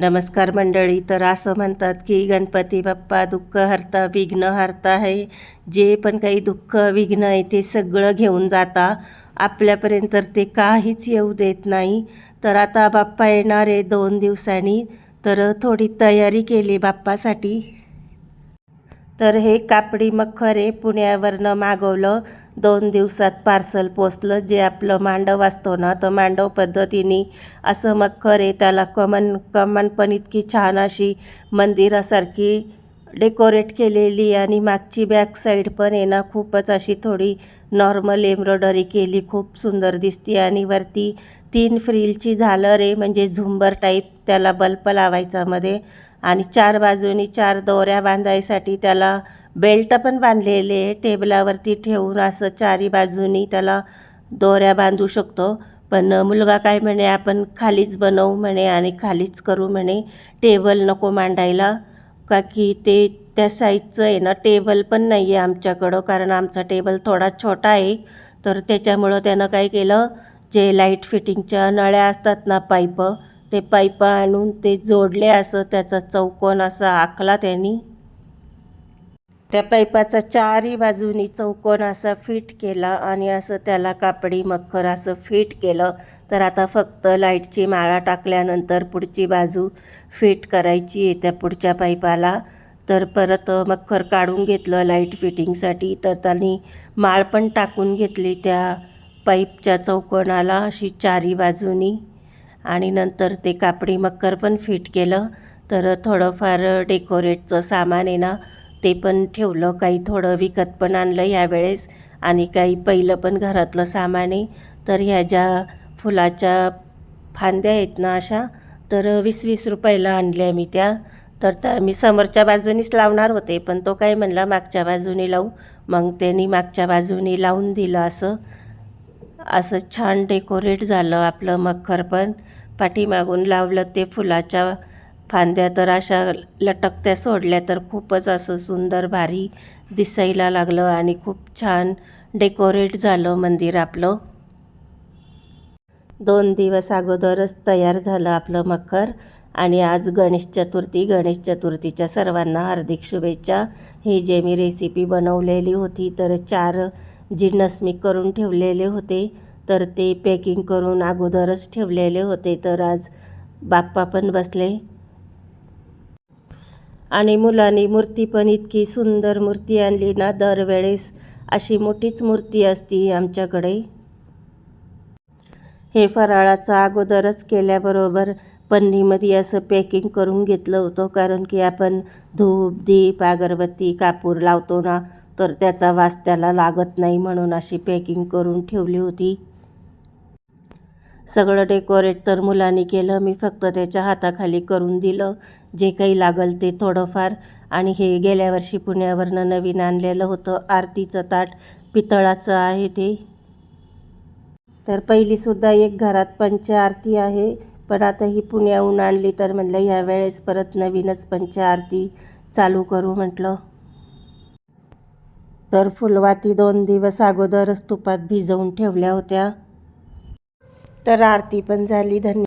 नमस्कार मंडळी तर असं म्हणतात की गणपती बाप्पा दुःख हरता विघ्न हरता आहे जे पण काही दुःख विघ्न आहे ते सगळं घेऊन जाता. आपल्यापर्यंत तर ते काहीच येऊ देत नाही. तर आता बाप्पा येणार आहे दोन दिवसांनी. तर थोडी तयारी केली बाप्पासाठी. तर हे कापडी मखर आहे पुण्यावरनं मागवलं. दोन दिवसात पार्सल पोचलं. जे आपलं मांडव असतो ना तर मांडव पद्धतीने असं मखर आहे त्याला कमन कमन पण इतकी छान अशी मंदिरासारखी डेकोरेट केलेली आणि मागची बॅक साईड पण आहे ना खूपच अशी थोडी नॉर्मल एम्ब्रॉयडरी केली. खूप सुंदर दिसते आणि वरती तीन फ्रिलची झालर आहे. म्हणजे झुंबर टाईप त्याला बल्ब लावायचा मध्ये. आणि चार बाजूनी चार दोऱ्या बांधायसाठी त्याला बेल्ट पण बांधलेले आहे. टेबलावरती ठेवून असं चारी बाजूनी त्याला दोऱ्या बांधू शकतो. पण मुलगा काय म्हणे आपण खालीच बनवू म्हणे आणि खालीच करू म्हणे. टेबल नको मांडायला. का की ते त्या साईजचं आहे ना टेबल पण नाही आहे आमच्याकडं कारण आमचा टेबल थोडा छोटा आहे. तर त्याच्यामुळं त्यानं काय केलं जे लाइट फिटिंगच्या नळ्या असतात ना पाईप ते पाईप आणून ते जोडले असं त्याचा चौकोन असा आखला त्यांनी. त्या पाईपाचा चारही बाजूनी चौकोन असा फिट केला आणि असं त्याला कापडी मखर असं फिट केलं. तर आता फक्त लाईटची माळा टाकल्यानंतर पुढची बाजू फिट करायची आहे त्या पुढच्या पाईपाला तर परत मखर काढून घेतलं लाइट फिटिंगसाठी. तर त्यांनी माळ पण टाकून घेतली त्या पाईपच्या चौकोनाला अशी चारी बाजूनी. आणि नंतर ते कापडी मक्कर पण फिट केलं. तर थोडंफार डेकोरेटचं सामान आहे ना ते पण ठेवलं. काही थोडं विकत पण आणलं यावेळेस आणि काही पहिलं पण घरातलं सामान आहे. तर ह्या ज्या फुलाच्या फांद्या आहेत ना अशा तर वीस वीस रुपयाला आणल्या मी त्या. तर त्या मी समोरच्या बाजूनीच लावणार होते पण तो काय म्हणला मागच्या बाजूने लावू. मग त्यांनी मागच्या बाजूने लावून दिलं असं. असं छान डेकोरेट झालं आपलं मखर पण. पाठीमागून लावलं ते फुलाच्या फांद्या तर अशा लटकत्या सोडल्या तर खूपच असं सुंदर भारी दिसायला लागलं आणि खूप छान डेकोरेट झालं मंदिर आपलं. दोन दिवस अगोदरच तयार झालं आपलं मखर आणि आज गणेश चतुर्थी गणेश चतुर्थीच्या सर्वांना हार्दिक शुभेच्छा. ही जे मी रेसिपी बनवलेली होती तर चार जिन्नस मी करून ठेवलेले होते तर ते पॅकिंग करून अगोदरच ठेवलेले होते तर आज बाप्पा पण बसले. आणि मुलांनी मूर्ती पण इतकी सुंदर मूर्ती आणली ना दरवेळेस अशी मोठीच मूर्ती असती आमच्याकडे. हे फराळाचं अगोदरच केल्याबरोबर पन्नीमध्ये असं पॅकिंग करून घेतलं होतं कारण की आपण धूप दीप अगरबत्ती कापूर लावतो ना तर त्याचा वास त्याला लागत नाही म्हणून अशी पॅकिंग करून ठेवली होती. सगळं डेकोरेट तर मुलांनी केलं मी फक्त त्याच्या हाताखाली करून दिलं. जे काही लागल ते थोडंफार. आणि हे गेल्या वर्षी पुण्यावरनं नवीन आणलेलं होतं आरतीचं ताट. पितळाचं आहे ते. तर पहिलीसुद्धा एक घरात पंच आरती आहे. पण आता ही पुण्याहून आणली तर म्हटलं ह्या वेळेस परत नवीनच पंचआरती चालू करू म्हटलं. तर फुलवाती दोन दिवस अगोदरच तुपात भिजवून ठेवल्या होत्या. तर आरती पण झाली धन्य